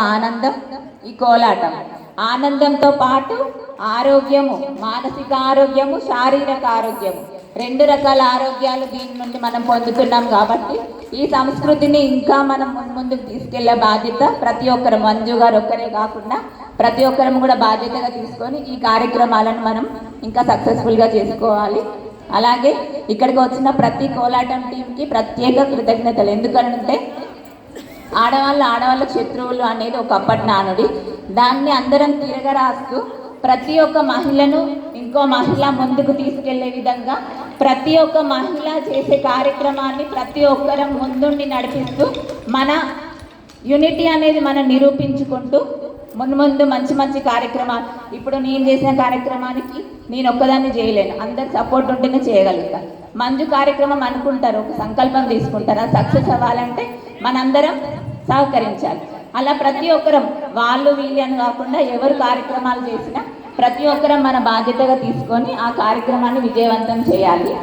ఆనందం ఈ కోలాటం. ఆనందంతో పాటు ఆరోగ్యము మానసిక ఆరోగ్యము శారీరక ఆరోగ్యము. రెండు రకాల ఆరోగ్యాలు దీని నుండి మనం పొందుతున్నాం కాబట్టి ఈ సంస్కృతిని ఇంకా మనం ముందు ముందుకు తీసుకెళ్ళే బాధ్యత ప్రతి ఒక్కరు. మంజు గారు ఒక్కరే కాకుండా ప్రతి ఒక్కరం కూడా బాధ్యతగా తీసుకొని ఈ కార్యక్రమాలను మనం ఇంకా సక్సెస్ఫుల్గా చేసుకోవాలి. అలాగే ఇక్కడికి వచ్చిన ప్రతి కోలాటం టీంకి ప్రత్యేక కృతజ్ఞతలు. ఎందుకంటే ఆడవాళ్ళు ఆడవాళ్ళ శత్రువులు అనేది ఒక అప్పటి నానుడి. దాన్ని అందరం తిరగరాస్తూ ప్రతి ఒక్క మహిళను ఇంకో మహిళ ముందుకు తీసుకెళ్ళే విధంగా ప్రతి ఒక్క మహిళ చేసే కార్యక్రమాన్ని ప్రతి ఒక్కరం ముందుండి నడిపిస్తూ మన యూనిటీ అనేది మనం నిరూపించుకుంటూ ముందు ముందు మంచి మంచి కార్యక్రమాలు. ఇప్పుడు నేను చేసిన కార్యక్రమానికి నేను ఒక్కదాన్ని చేయలేను. అందరు సపోర్ట్ ఉంటేనే చేయగలుగుతాను మంజు కార్యక్రమం అనుకుంటారు ఒక సంకల్పం తీసుకుంటారు. సక్సెస్ అవ్వాలంటే మనందరం సహకరించాలి. అలా ప్రతి ఒక్కరం వాళ్ళు వీళ్ళు అని కాకుండా ఎవరు కార్యక్రమాలు చేసినా ప్రతి ఒక్కరం మన బాధ్యతగా తీసుకొని ఆ కార్యక్రమాన్ని విజయవంతం చేయాలి.